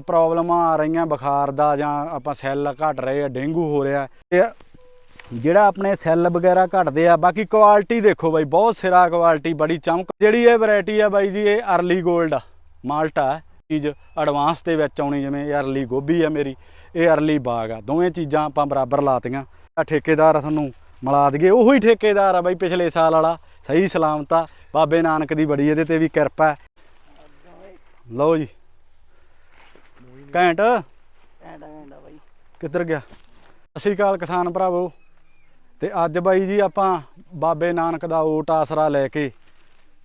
ਪ੍ਰੋਬਲਮਾਂ ਆ ਰਹੀਆਂ ਬੁਖਾਰ ਦਾ ਜਾਂ ਆਪਾਂ ਸੈੱਲ ਘਟ ਰਹੇ ਆ, ਡੇਂਗੂ ਹੋ ਰਿਹਾ। ਤੇ ਜਿਹੜਾ ਆਪਣੇ ਸੈੱਲ ਵਗੈਰਾ ਘਟਦੇ ਆ, ਬਾਕੀ ਕੁਆਲਿਟੀ ਦੇਖੋ ਬਾਈ, ਬਹੁਤ ਸਿਰਾ ਕੁਆਲਿਟੀ, ਬੜੀ ਚਮਕ। ਜਿਹੜੀ ਇਹ ਵੈਰਾਈਟੀ ਆ ਬਾਈ ਜੀ, ਇਹ ਅਰਲੀ 골ਡ ਆ, ਮਾਲਟਾ ਹੈ। ਚੀਜ਼ ਐਡਵਾਂਸ ਦੇ ਵਿੱਚ ਆਉਣੀ ਜਿਵੇਂ ਇਹ ਅਰਲੀ ਗੋਭੀ ਆ ਮੇਰੀ, ਇਹ ਅਰਲੀ ਬਾਗ ਆ। ਦੋਵੇਂ ਚੀਜ਼ਾਂ ਆਪਾਂ ਬਰਾਬਰ ਲਾਤੀਆਂ। ਆ ਠੇਕੇਦਾਰ ਤੁਹਾਨੂੰ ਮਿਲਾ ਦਈਏ, ਉਹੀ ਠੇਕੇਦਾਰ ਆ ਬਾਈ ਪਿਛਲੇ ਸਾਲ ਵਾਲਾ, ਸਹੀ ਸਲਾਮਤ ਆ। ਬਾਬੇ ਨਾਨਕ ਦੀ ਬੜੀ ਇਹਦੇ ਤੇ ਵੀ ਕਿਰਪਾ ਲਓ ਜੀ। ਘੈਂਟ? ਐਂਡਾ ਐਂਡਾ ਬਾਈ। ਕਿੱਧਰ ਗਿਆ? ਸ਼੍ਰੀ ਅਕਾਲ ਕਿਸਾਨ ਭਰਾਵੋ। ਤੇ ਅੱਜ ਬਾਈ ਜੀ ਆਪਾਂ ਬਾਬੇ ਨਾਨਕ ਦਾ ਓਟ ਆਸਰਾ ਲੈ ਕੇ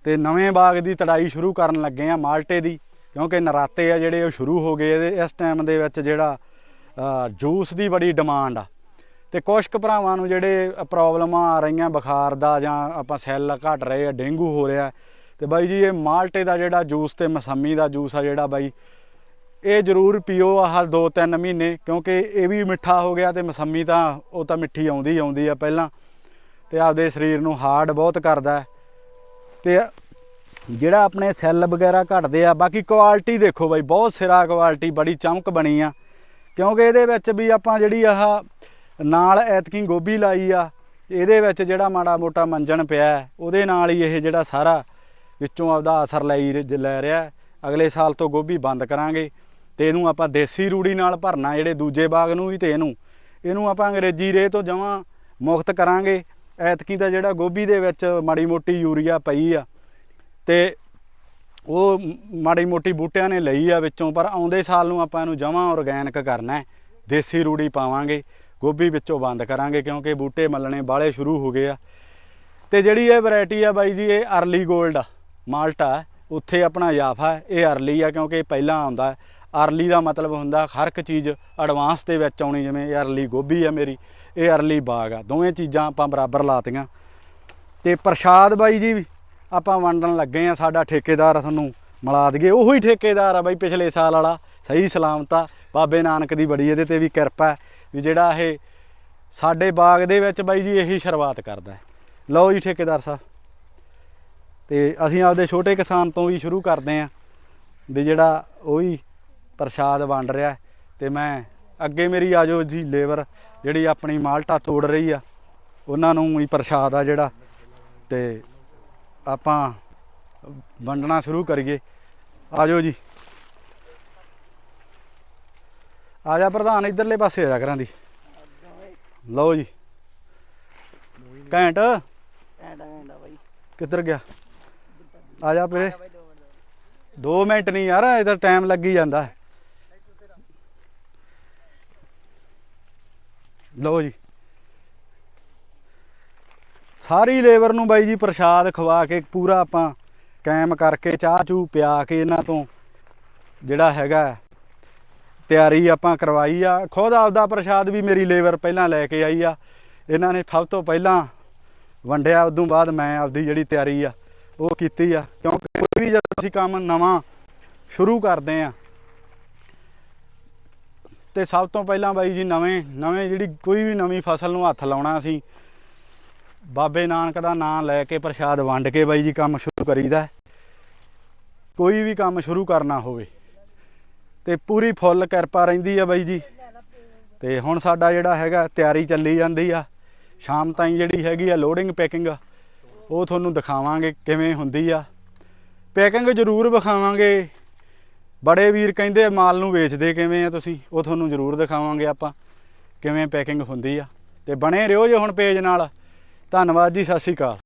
ਤੇ ਨਵੇਂ ਬਾਗ ਦੀ ਤੜਾਈ ਸ਼ੁਰੂ ਕਰਨ ਲੱਗੇ ਆ ਮਾਲਟੇ ਦੀ ਕਿਉਂਕਿ ਨਰਾਤੇ ਆ ਜਿਹੜੇ ਉਹ ਸ਼ੁਰੂ ਹੋ ਗਏ ਇਹਦੇ ਇਸ ਟਾਈਮ ਦੇ ਵਿੱਚ ਜਿਹੜਾ ਜੂਸ ਦੀ ਬੜੀ ਡਿਮਾਂਡ ਆ। ਤੇ ਕੁਛ ਕੁ ਭਰਾਵਾਂ ਨੂੰ ਜਿਹੜੇ ਪ੍ਰੋਬਲਮਾਂ ਆ ਰਹੀਆਂ ਬੁਖਾਰ ਦਾ ਜਾਂ ਆਪਾਂ ਸੈੱਲ ਘਟ ਰਹੇ ਆ ਡੇਂਗੂ ਹੋ ਰਿਹਾ ਤੇ ਬਾਈ ਜੀ ਇਹ ਮਾਲਟੇ ਦਾ ਜਿਹੜਾ ਜੂਸ ਤੇ ਮਸੰਮੀ ਦਾ ਜੂਸ ਆ ਜਿਹੜਾ ਬਾਈ ਇਹ ਜ਼ਰੂਰ ਪੀਓ ਆਹ 2-3 ਮਹੀਨੇ, ਕਿਉਂਕਿ ਇਹ ਵੀ ਮਿੱਠਾ ਹੋ ਗਿਆ ਤੇ ਮਸੰਮੀ ਤਾਂ ਉਹ ਤਾਂ ਮਿੱਠੀ ਆਉਂਦੀ ਆਉਂਦੀ ਆ ਪਹਿਲਾਂ। ਤੇ ਆਪਦੇ ਸਰੀਰ ਨੂੰ ਹਾਰਡ ਬਹੁਤ ਕਰਦਾ ਹੈ। ਤੇ ਜਿਹੜਾ ਆਪਣੇ ਸੈੱਲ ਵਗੈਰਾ ਘਟਦੇ ਆ, ਬਾਕੀ ਕੁਆਲਿਟੀ ਦੇਖੋ ਬਾਈ, ਬਹੁਤ ਸਿਰਾ ਕੁਆਲਿਟੀ, ਬੜੀ ਚਮਕ ਬਣੀ ਆ। ਕਿਉਂਕਿ ਇਹਦੇ ਵਿੱਚ ਵੀ ਆਪਾਂ ਜਿਹੜੀ ਆਹ ਨਾਲ ਐਤਕੀ ਗੋਭੀ ਲਾਈ ਆ, ਇਹਦੇ ਵਿੱਚ ਜਿਹੜਾ ਮਾੜਾ ਮੋਟਾ ਮੰਜਣ ਪਿਆ, ਉਹਦੇ ਨਾਲ ਹੀ ਇਹ ਜਿਹੜਾ ਸਾਰਾ ਵਿੱਚੋਂ ਆਪਦਾ ਅਸਰ ਲੈ ਰ- ਲੈ ਰਿਹਾ ਅਗਲੇ ਸਾਲ ਤੋਂ ਗੋਭੀ ਬੰਦ ਕਰਾਂਗੇ। ਤੇ ਇਹਨੂੰ ਆਪਾਂ ਦੇਸੀ ਰੂੜੀ ਨਾਲ ਭਰਨਾ, ਜਿਹੜੇ ਦੂਜੇ ਬਾਗ ਨੂੰ ਵੀ ਤੇ ਇਹਨੂੰ। ਇਹਨੂੰ ਆਪਾਂ ਅੰਗਰੇਜ਼ੀ ਰੇਹ ਤੋਂ ਜਮਾਂ ਮੁਕਤ ਕਰਾਂਗੇ। ਐਤਕੀ ਦਾ ਜਿਹੜਾ ਗੋਭੀ ਦੇ ਵਿੱਚ ਮਾੜੀ ਮੋਟੀ ਯੂਰੀਆ ਪਈ ਆ, ਤੇ ਉਹ ਮਾੜੀ ਮੋਟੀ ਬੂਟਿਆਂ ਨੇ ਲਈ ਆ ਵਿੱਚੋਂ, ਪਰ ਆਉਂਦੇ ਸਾਲ ਨੂੰ ਆਪਾਂ ਇਹਨੂੰ ਜਮਾਂ ਆਰਗੈਨਿਕ ਕਰਨਾ ਹੈ। ਦੇਸੀ ਰੂੜੀ ਪਾਵਾਂਗੇ, ਗੋਭੀ ਵਿੱਚੋਂ ਬੰਦ ਕਰਾਂਗੇ, ਕਿਉਂਕਿ ਬੂਟੇ ਮੱਲਣੇ ਬਾਲੇ ਸ਼ੁਰੂ ਹੋ ਗਏ ਆ। ਤੇ ਜਿਹੜੀ ਇਹ ਵੈਰਾਈਟੀ ਆ ਬਾਈ ਜੀ, ਇਹ ਅਰਲੀ 골ਡ ਆ, ਮਾਲਟਾ ਉੱਥੇ ਆਪਣਾ ਜ਼ਾਫਾ ਇਹ ਅਰਲੀ ਆ, ਕਿਉਂਕਿ ਇਹ ਪਹਿਲਾਂ ਆਉਂਦਾ। ਅਰਲੀ ਦਾ ਮਤਲਬ ਹੁੰਦਾ ਹਰ ਇੱਕ ਚੀਜ਼ ਐਡਵਾਂਸ ਦੇ ਵਿੱਚ ਆਉਣੀ, ਜਿਵੇਂ ਇਹ ਅਰਲੀ ਗੋਭੀ ਆ ਮੇਰੀ, ਇਹ ਅਰਲੀ ਬਾਗ ਆ। ਦੋਵੇਂ ਚੀਜ਼ਾਂ ਆਪਾਂ ਬਰਾਬਰ ਲਾਤੀਆਂ। ਤੇ ਪ੍ਰਸ਼ਾਦ ਬਾਈ ਜੀ ਆਪਾਂ ਵੰਡਣ ਲੱਗੇ ਆ, ਸਾਡਾ ਠੇਕੇਦਾਰ ਤੁਹਾਨੂੰ ਮਿਲਾ ਦਈਏ। ਉਹੀ ਠੇਕੇਦਾਰ ਆ ਬਾਈ ਪਿਛਲੇ ਸਾਲ ਵਾਲਾ, ਸਹੀ ਸਲਾਮਤ ਆ। ਬਾਬੇ ਨਾਨਕ ਦੀ ਬੜੀ ਇਹਦੇ ਤੇ ਵੀ ਕਿਰਪਾ ਹੈ ਵੀ ਜਿਹੜਾ ਇਹ ਸਾਡੇ ਬਾਗ ਦੇ ਵਿੱਚ ਬਾਈ ਜੀ ਇਹੀ ਸ਼ੁਰੂਆਤ ਕਰਦਾ ਲਓ ਜੀ ਠੇਕੇਦਾਰ ਸਾਹਿਬ। ਤੇ ਅਸੀਂ ਆਪਦੇ ਛੋਟੇ ਕਿਸਾਨ ਤੋਂ ਵੀ ਸ਼ੁਰੂ ਕਰਦੇ ਆਂ ਵੀ ਜਿਹੜਾ ਉਹ ਹੀ ਪ੍ਰਸ਼ਾਦ ਵੰਡ ਰਿਹਾ ਹੈ। ਤੇ ਮੈਂ ਅੱਗੇ ਮੇਰੀ ਆਜੋ ਜੀ ਲੇਬਰ ਜਿਹੜੀ ਆਪਣੀ ਮਾਲਟਾ ਤੋੜ ਰਹੀ ਆ ਉਹਨਾਂ ਨੂੰ ਵੀ ਪ੍ਰਸ਼ਾਦ ਆ ਜਿਹੜਾ ਤੇ ਆਪਾਂ ਵੰਡਣਾ ਸ਼ੁਰੂ ਕਰੀਏ। ਆਜੋ ਜੀ। ਆ ਜਾ ਪ੍ਰਧਾਨ ਇਧਰਲੇ ਪਾਸੇ ਆ ਜਾ ਕਰਾਂ ਦੀ। ਲਓ ਜੀ। ਘੈਂਟ। ਕਿੱਧਰ ਗਿਆ? ਆ ਜਾ ਵੀਰੇ। 2 ਮਿੰਟ ਨਹੀਂ ਯਾਰ ਇਹਦਾ ਟਾਈਮ ਲੱਗੀ ਜਾਂਦਾ ਲਓ ਜੀ। ਸਾਰੀ ਲੇਬਰ ਨੂੰ ਬਾਈ ਜੀ ਪ੍ਰਸ਼ਾਦ ਖਵਾ ਕੇ ਪੂਰਾ ਆਪਾਂ ਕਾਇਮ ਕਰਕੇ ਚਾਹ ਚੂ ਪਿਆ ਕੇ ਇਹਨਾਂ ਤੋਂ ਜਿਹੜਾ ਹੈਗਾ ਤਿਆਰੀ ਆਪਾਂ ਕਰਵਾਈ ਆ। ਖੁਦ ਆਪਦਾ ਪ੍ਰਸ਼ਾਦ ਵੀ ਮੇਰੀ ਲੇਬਰ ਪਹਿਲਾਂ ਲੈ ਕੇ ਆਈ ਆ। ਇਹਨਾਂ ਨੇ ਸਭ ਤੋਂ ਪਹਿਲਾਂ ਵੰਡਿਆ, ਉਦੋਂ ਬਾਅਦ ਮੈਂ ਆਪਦੀ ਜਿਹੜੀ ਤਿਆਰੀ ਆ, ਉਹ ਕੀਤੀ ਆ। ਕਿਉਂਕਿ ਕੋਈ ਵੀ ਜਦੋਂ ਅਸੀਂ ਕੰਮ ਨਵਾਂ ਸ਼ੁਰੂ ਕਰਦੇ ਆ ਤੇ ਸਭ ਤੋਂ ਪਹਿਲਾਂ ਬਾਈ ਜੀ ਨਵੇਂ ਨਵੇਂ ਜਿਹੜੀ ਕੋਈ ਵੀ ਨਵੀਂ ਫਸਲ ਨੂੰ ਹੱਥ ਲਾਉਣਾ ਅਸੀਂ, ਬਾਬੇ ਨਾਨਕ ਦਾ ਨਾਮ ਲੈ ਕੇ ਪ੍ਰਸ਼ਾਦ ਵੰਡ ਕੇ ਬਾਈ ਜੀ ਕੰਮ ਸ਼ੁਰੂ ਕਰੀਦਾ ਕੋਈ ਵੀ ਕੰਮ ਸ਼ੁਰੂ ਕਰਨਾ ਹੋਵੇ, ਤੇ ਪੂਰੀ ਫੁੱਲ ਕਿਰਪਾ ਰਹਿੰਦੀ ਆ ਬਾਈ ਜੀ। ਤੇ ਹੁਣ ਸਾਡਾ ਜਿਹੜਾ ਹੈਗਾ ਤਿਆਰੀ ਚੱਲੀ ਜਾਂਦੀ ਆ, ਸ਼ਾਮ ਤਾਈਂ ਜਿਹੜੀ ਹੈਗੀ ਆ ਲੋਡਿੰਗ ਪੈਕਿੰਗ ਉਹ ਤੁਹਾਨੂੰ ਦਿਖਾਵਾਂਗੇ ਕਿਵੇਂ ਹੁੰਦੀ ਆ। ਪੈਕਿੰਗ ਜ਼ਰੂਰ ਵਿਖਾਵਾਂਗੇ ਬੜੇ ਵੀਰ ਕਹਿੰਦੇ ਮਾਲ ਨੂੰ ਵੇਚਦੇ ਕਿਵੇਂ ਆ ਤੁਸੀਂ? ਉਹ ਤੁਹਾਨੂੰ ਜ਼ਰੂਰ ਦਿਖਾਵਾਂਗੇ ਆਪਾਂ, ਕਿਵੇਂ ਪੈਕਿੰਗ ਹੁੰਦੀ ਆ। ਤੇ ਬਣੇ ਰਹੋ ਜੇ ਹੁਣ ਪੇਜ ਨਾਲ। ਧੰਨਵਾਦ ਜੀ, ਸਤਿ ਸ਼੍ਰੀ ਅਕਾਲ।